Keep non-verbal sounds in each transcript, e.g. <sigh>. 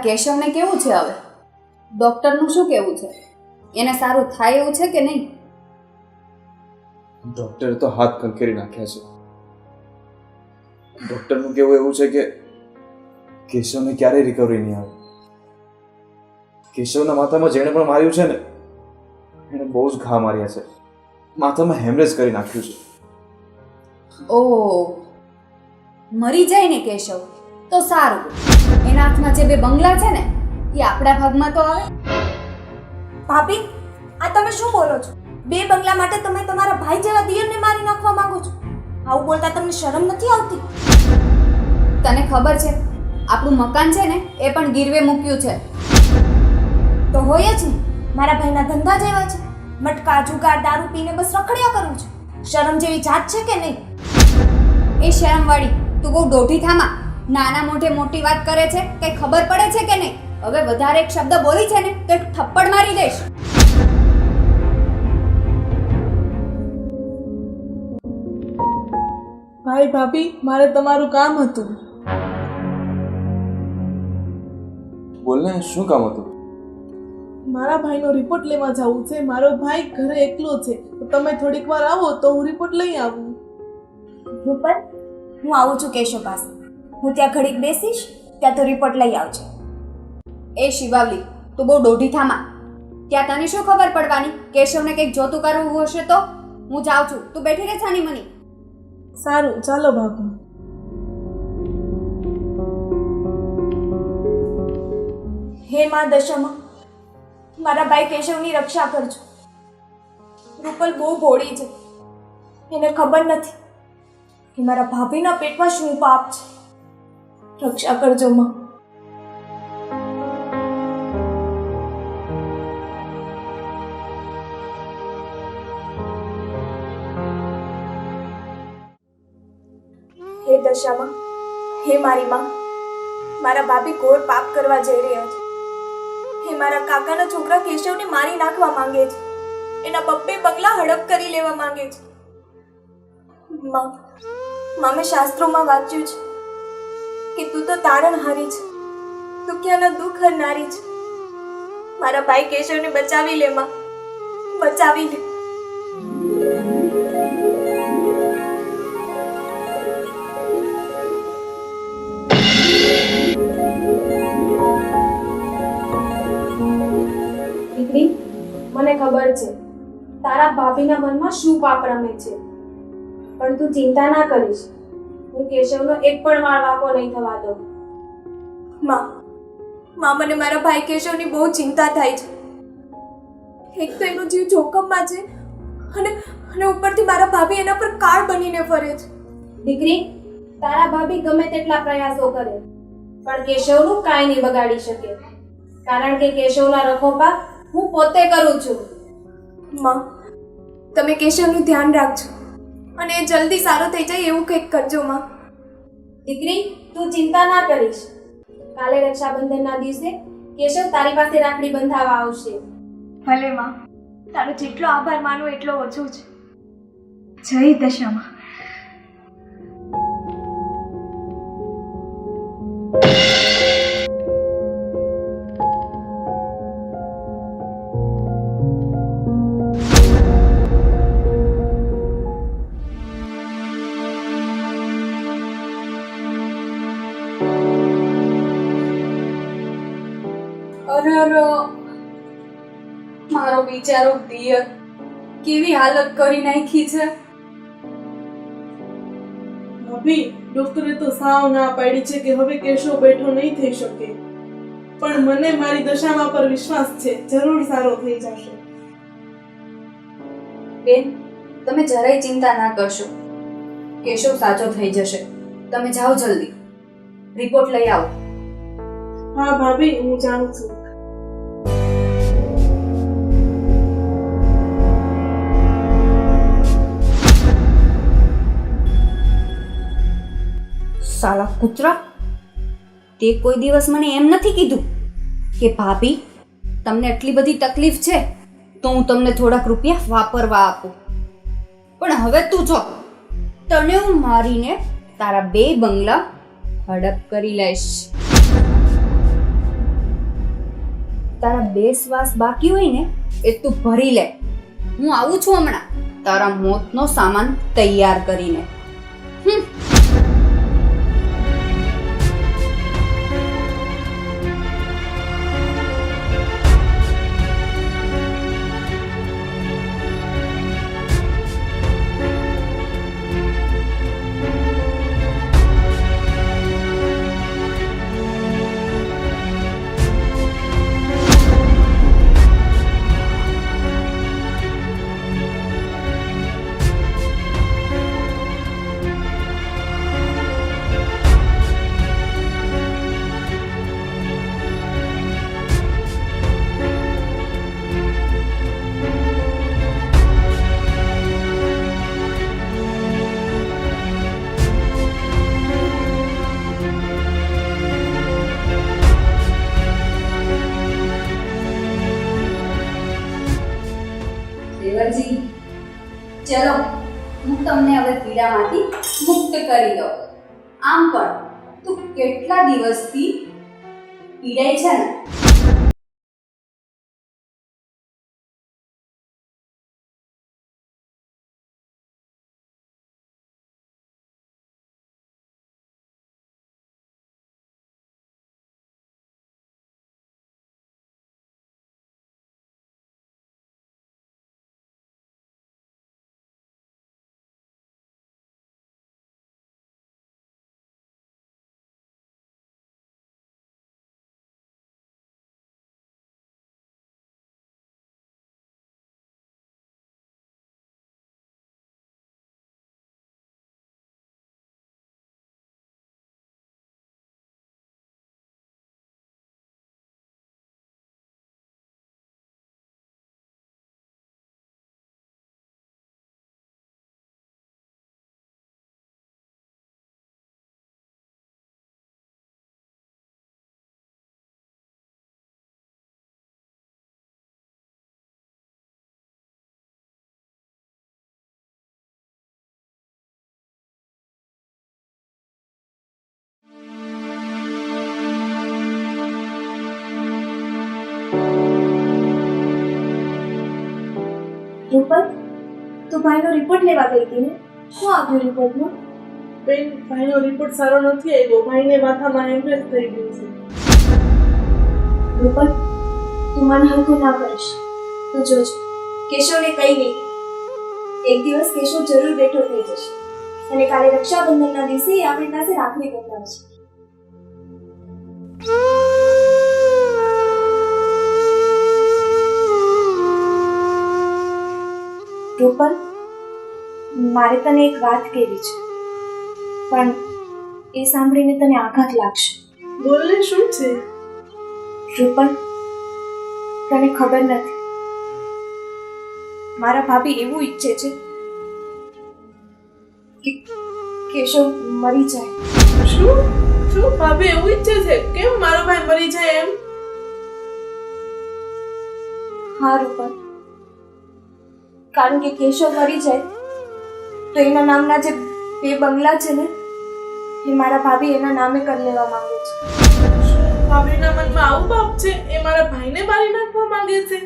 ઓલા કેશવને કેવું છે હવે? ડૉક્ટરનું શું કહેવું છે? એને સારું થાય એવું છે કે નહીં? ડૉક્ટરે તો હાથ ખંખેરી નાખ્યા છે. ડૉક્ટરનું કહેવું એવું છે કે કેશવને ક્યારેય રિકવરી નહીં આવે. કેશવના માથામાં જેણે પણ માર્યું છે ને એણે બહુ જ ઘા માર્યા છે. માથામાં હેમરેજ કરી નાખ્યું છે. ઓ મરી જાય ને કેશવ. તો સારું. એના હાથમાં જે બે બંગલા છે ને એ આપણા ભાગમાં તો આવે. ભાભી આ તમે શું બોલો છો? બે બંગલા માટે તમે તમારા ભાઈ જેવા દિયરને મારી નાખવા માંગો છો? આવું બોલતા તમને શરમ નથી આવતી? તને ખબર છે આપણું મકાન છે ને એ પણ ગીરવે મૂક્યું છે. તો હોય જ ને મારા ભાઈના ધંધા જેવા છે. મટકા જુગાર દારૂ પીને બસ રખડ્યા કરું છું. શરમ જેવી જાત છે કે નહીં? એ શરમવાળી તું બહુ દોઢી થામા. નાના મોઢે મોટી વાત કરે છે કઈ ખબર પડે છે કે નહીં? હવે વધારે એક શબ્દ બોલી છે ને તો એક થપ્પડ મારી દઈશ. ભાઈ ભાભી મારે તમારું કામ હતું. બોલને શું કામ હતું? મારા ભાઈનો રિપોર્ટ લેવા જવું છે. મારો ભાઈ ઘરે એકલો છે. તો તમે થોડીક વાર આવો તો હું રિપોર્ટ લઈ આવું. રૂપલ હું આવું છું કેશવ પાસે. હું ત્યાં ઘડીક બેસીશ ત્યાં તો રિપોર્ટ લઈ આવજે. એ શિવાવલી તું બહુ દોઢી થામા. ત્યાં તને શું ખબર પડવાની? કેશવને કંઈક જોતું કરવું હશે તો? હું જાઉં છું. તું બેઠી રહે છાની મની. સારું ચાલો બાપુ. હે મા દશમા મારા ભાઈ કેશવની રક્ષા કરજો. રૂપલ બહુ ભોળી છે. એને ખબર નથી કે મારા ભાભીના પેટમાં શું પાપ છે. રક્ષા કરજો માં હે દશામાં, હે મારી માં, મારા ભાભી ઘોર પાપ કરવા જઈ રહ્યા છે. હે મારા કાકાના છોકરા કેશવને મારી નાખવા માંગે છે. એના બબ્બે પગલા હડપ કરી લેવા માંગે છે. માં, મામે શાસ્ત્રોમાં વાંચ્યું છે. કે તું તો તારણહારી છે. દુખ્યાના દુઃખ હરનારી છે. મારા ભાઈ કેશવને બચાવી લે, માં. બચાવી લે. દીકરી, મને ખબર છે, તારા ભાભીના મનમાં શું પાપ રમે છે. પણ તું ચિંતા ના કરીશ. હું કેશવનો એક પણ વાળ વાંકો નહીં થવા દઉં માં માં મને મારા ભાઈ કેશવની બહુ ચિંતા થાય છે. એક તો એનો જીવ જોખમમાં છે અને અને ઉપરથી મારા ભાભી એના પર કાળ બનીને ફરે છે. દીકરી તારા ભાભી ગમે તેટલા પ્રયાસો કરે પણ કેશવનું કાંઈ નહીં બગાડી શકે. કારણ કે કેશવના રખોપા હું પોતે કરું છું. માં તમે કેશવનું ધ્યાન રાખજો. અને જલ્દી સારો થઈ જાય એવું કંઈક કરજો, માં. દીકરી, તું ચિંતા ના કરીશ. કાલે રક્ષાબંધનના દિવસે કેશવ તારી પાસે રાખડી બંધાવવા આવશે. ભલે, માં. તારો જેટલો આભાર માનું એટલો ઓછો છે જય દશામાં. અરે મારો બિચારો દિયર કેવી હાલત કરી નાખી છે? ભાભી ડોક્ટરે તો સાવ ના પાડી છે કે હવે કેશો બેઠો નહીં થઈ શકે. પણ મને મારી દશામાં પર વિશ્વાસ છે જરૂર સારો થઈ જશે. બેન તમે જરાય ચિંતા ના કરશો. કેશવ સાચો થઈ જશે. તમે જાઓ જલ્દી. રિપોર્ટ લઈ આવો. હા ભાભી હું જાણું છું. સાલા કૂતરા? તે કોઈ દિવસ મને એમ નથી કીધું કે, ભાભી, તમને આટલી બધી તકલીફ છે, તો હું તમને થોડાક રૂપિયા વાપરવા આપું. પણ હવે તું જો, તને હું મારીને તારા બે બંગલા હડપ કરી લઈશ. તારા બે શ્વાસ બાકી હોય ને, એ તું ભરી લે. હું આવું છું હમણાં તારા મોતનો સામાન તૈયાર કરીને. આમ પણ તું કેટલા દિવસથી પીડાય છે ને? તું ભાઈનો રિપોર્ટ લેવા ગઈ હતી ને? શું આવ્યું રિપોર્ટમાં બેન ભાઈનો રિપોર્ટ સારો નથી આવ્યો. ભાઈને માથામાં એમ્બ્રેસ થઈ ગયું છે. રૂપલ તું મન હલકું ના કરીશ. તું જોજો. કેશવને કઈ નહીં એક દિવસ કેશવ જરૂર બેઠો થઈ જશે. અને કાલે રક્ષાબંધનના દિવસે એ આપણી પાસે રાખડી બંધાવશે રૂપલ મારે તને એક વાત કહેવી છે. પણ એ સાંભળીને તને આઘાત લાગશે. બોલને શું છે? રૂપલ તને ખબર નથી. મારા ભાભી એવું ઈચ્છે છે કે કેશવ મરી જાય. શું? શું ભાભી એવું ઈચ્છે છે? કેમ મારો ભાઈ મરી જાય એમ? હા રૂપણ કારણ કે કેશવ મરી જાય તો એના નામના જે બે બંગલા છે ને એ મારા ભાભી એના નામે કરી લેવા માંગે છે. ભાભીના મનમાં આવું પાપ છે એ મારા ભાઈને મારી નાખવા માંગે છે?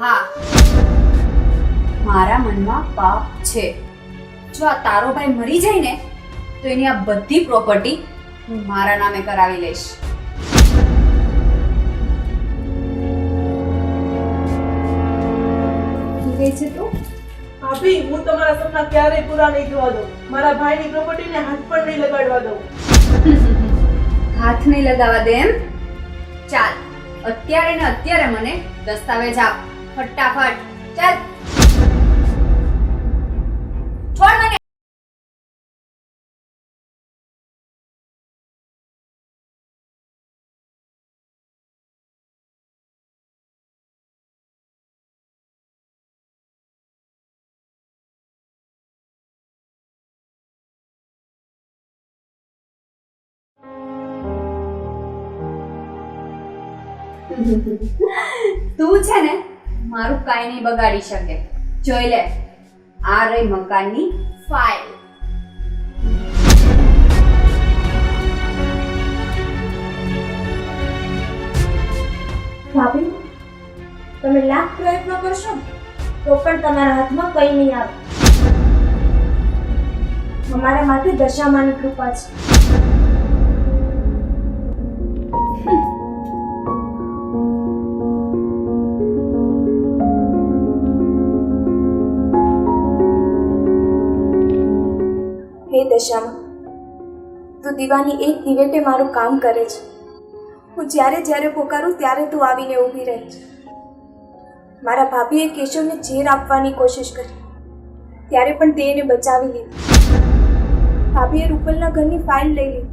હા. મારા મનમાં પાપ છે. જો આ તારો ભાઈ મરી જાય ને તો એની આ બધી પ્રોપર્ટી હું મારા નામે કરાવી લઈશ. છે તું? ભાભી હું તમારા સપના ક્યારેય પૂરા નહીં થવા દઉં. મારા ભાઈની પ્રોપર્ટીને હાથ પણ નહીં લગાડવા દઉં. <laughs> હાથ નહીં લગાવવા દે એમ? ચાલ, અત્યારે ને અત્યારે મને દસ્તાવેજ આપ. ફટાફટ, ચાલ. છોડ મને. તું છે ને મારું કાંઈ નહીં બગાડી શકે. જોઈ લે, આ રહી મકાનની ફાઇલ ભાભી, તમે લાખ પ્રયત્ન કરશો તો પણ તમારા હાથમાં કંઈ નહીં આવે. અમારા માથે દશામાની કૃપા છે. દશામાં તું દીવાની એક દિવેટે મારું કામ કરે છે. હું જ્યારે જ્યારે પોકારું ત્યારે તું આવીને ઊભી રહે છે. મારા ભાભીએ કેશવને ઝેર આપવાની કોશિશ કરી. ત્યારે પણ તે એને બચાવી લીધી. ભાભીએ રૂપલના ઘરની ફાઇલ લઈ લીધી.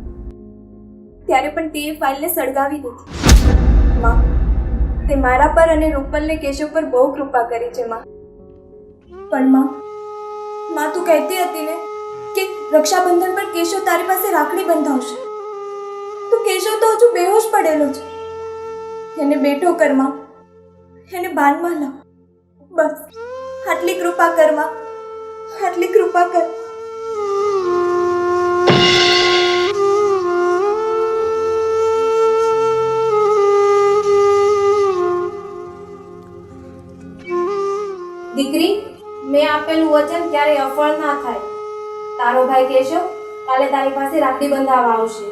ત્યારે પણ તે ફાઇલને સળગાવી દીધી. માં, તે મારા પર અને રૂપલને કેશવ પર બહુ કૃપા કરી છે, માં. પણ, માં માં, તું કહેતી હતી ને કે રક્ષાબંધન પર કેશવ તારી પાસે રાખડી બંધાવશે? તો કેશવ તો હજુ બેહોશ પડેલો છે. એને બેઠો કરમાં, એને બાનમાં લાવ. બસ, આટલી કૃપા કરમાં, આટલી કૃપા કર. દીકરી, મેં આપેલું વચન ક્યારેય અફળ ના થાય. તારો ભાઈ કેશવ, કાલે તારી પાસે રાખડી બંધાવવા આવશે.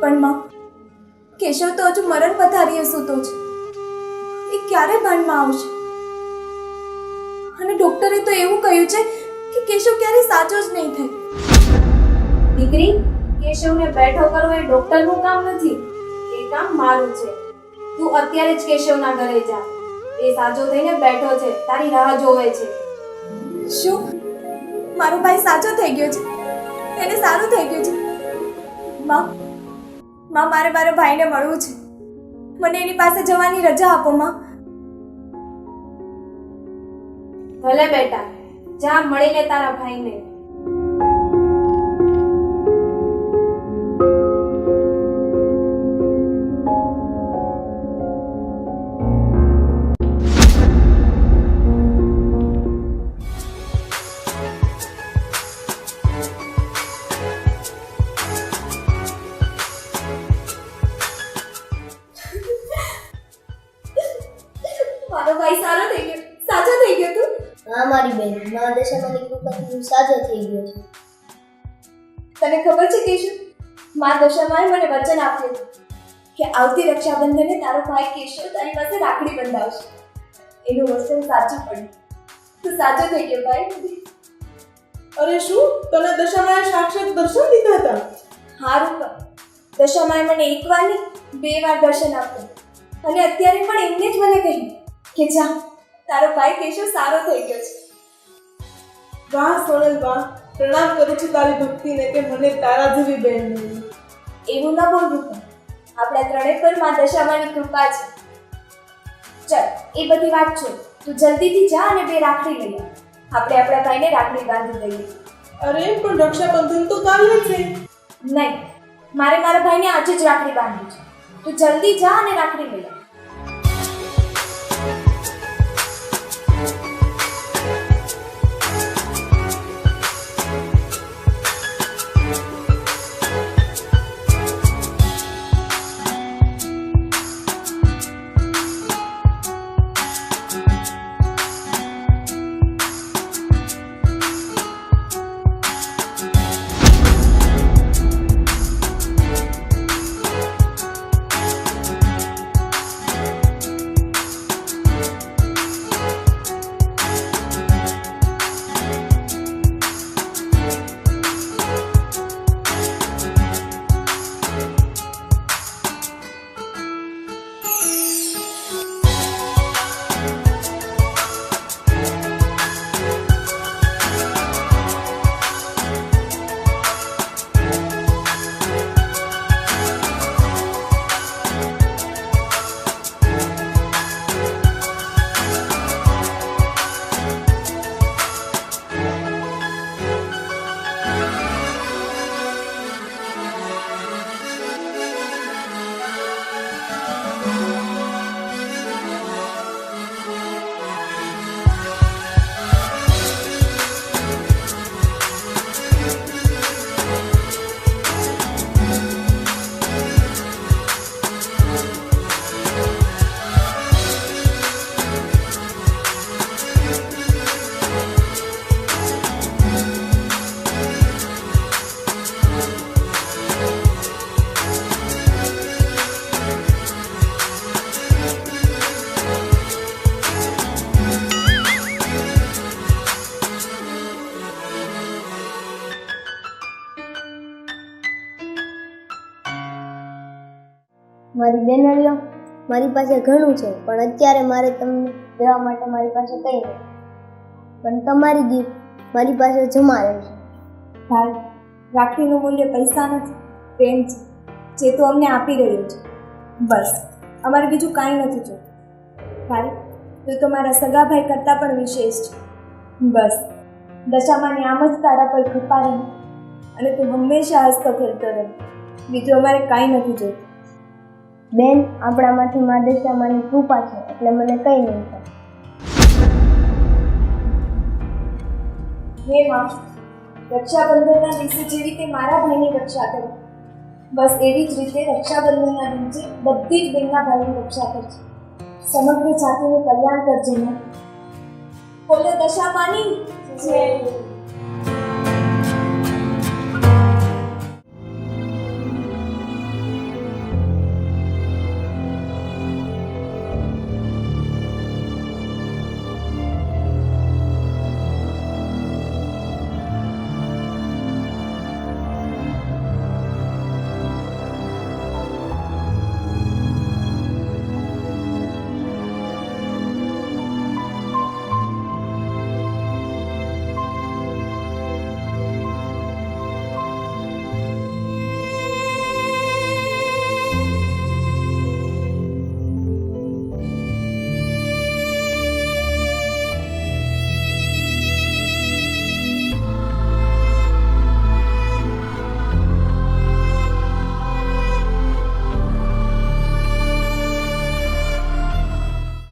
પણ માં, કેશવ તો હજુ મરણ પથારીએ સૂતો છે એ ક્યારે ભાનમાં આવશે? અને ડોક્ટરે તો એવું કહ્યું છે કે કેશવ ક્યારે સાચો જ નહીં થાય. દીકરી, કેશવને બેઠો કરવો એ ડોક્ટરનું કામ નથી. એ કામ મારું છે. તું અત્યારે જ કેશવના ઘરે જા. એ સાજો થઈને બેઠો છે. તારી રાહ જોવે છે. શું? મારો ભાઈ સાચો થઈ ગયો છે. એને સારું થઈ ગયું છે. માં માં, મારે મારા ભાઈને મળવું છે. મને એની પાસે જવાની રજા આપો, માં. ભલે બેટા, જા મળીને તારા ભાઈને. સાજો થઈ ગયો છું. તને ખબર છે કેશવ મા દશામાએ મને વચન આપ્યું કે આવતી રક્ષાબંધને તારો ભાઈ કેશવ તારી પાસે રાખડી બંધાવશે. એનું વચન સાચું પડ્યું. તું સાચો થઈ ગયો ભાઈ અરે શું? તને દશામાએ સાક્ષાત દર્શન દીધા હતા? હારું પણ. દશામાએ મને એક વાર નહીં બે વાર દર્શન આપ્યું. અને અત્યારે પણ એમને જ મને કહ્યું કે જા તારો ભાઈ કેશવ સારો થઈ ગયો છે. વાહ સોનલ વાહ પ્રણામ કરું છું તારી ભક્તિને કે મને તારા જેવી બેન. મળી એવું ના બોલવું પણ. આપણા ત્રણેય પરમાં દશામાની કૃપા છે. ચલ એ બધી વાત છો તું જલ્દીથી જા અને બે રાખડી લઈ આપણે આપણા ભાઈને રાખડી બાંધી દઈએ. અરે પણ રક્ષાબંધન તો કાલે છે નહીં મારે મારા ભાઈને આજે જ રાખડી બાંધવી છે. તું જલ્દી જા અને રાખડી લઈ મારી બેનરીઓ મારી પાસે ઘણું છે, પણ અત્યારે મારે તમને દેવા માટે મારી પાસે કંઈ નથી. પણ તમારી ગીફ્ટ મારી પાસે જમા રહેશે ભાઈ રાખીનું મૂલ્ય પૈસા નથી, પ્રેમ છે, જે તું અમને આપી રહ્યો છે. બસ, અમારે બીજું કાંઈ નથી જોતું. ભાઈ, તું તો મારા સગા કરતાં પણ વિશેષ છે. બસ, દશામાની આમ જ તારા પર કૃપા રહે અને તું હંમેશા હસતો ખેલતો રહે. બીજું અમારે કાંઈ નથી જોતું. બેન આપણામાંથી મા દશામાની કૃપા છે એટલે મને કંઈ નહીં થાય. હે માં રક્ષાબંધનના દિવસે જે રીતે મારા ભાઈની રક્ષા કરી બસ એવી જ રીતે રક્ષાબંધનના દિવસે બધી જ બેનના ભાઈની રક્ષા કરજે સમગ્ર જાતિનું કલ્યાણ કરજે ને બોલે દશા માની જય.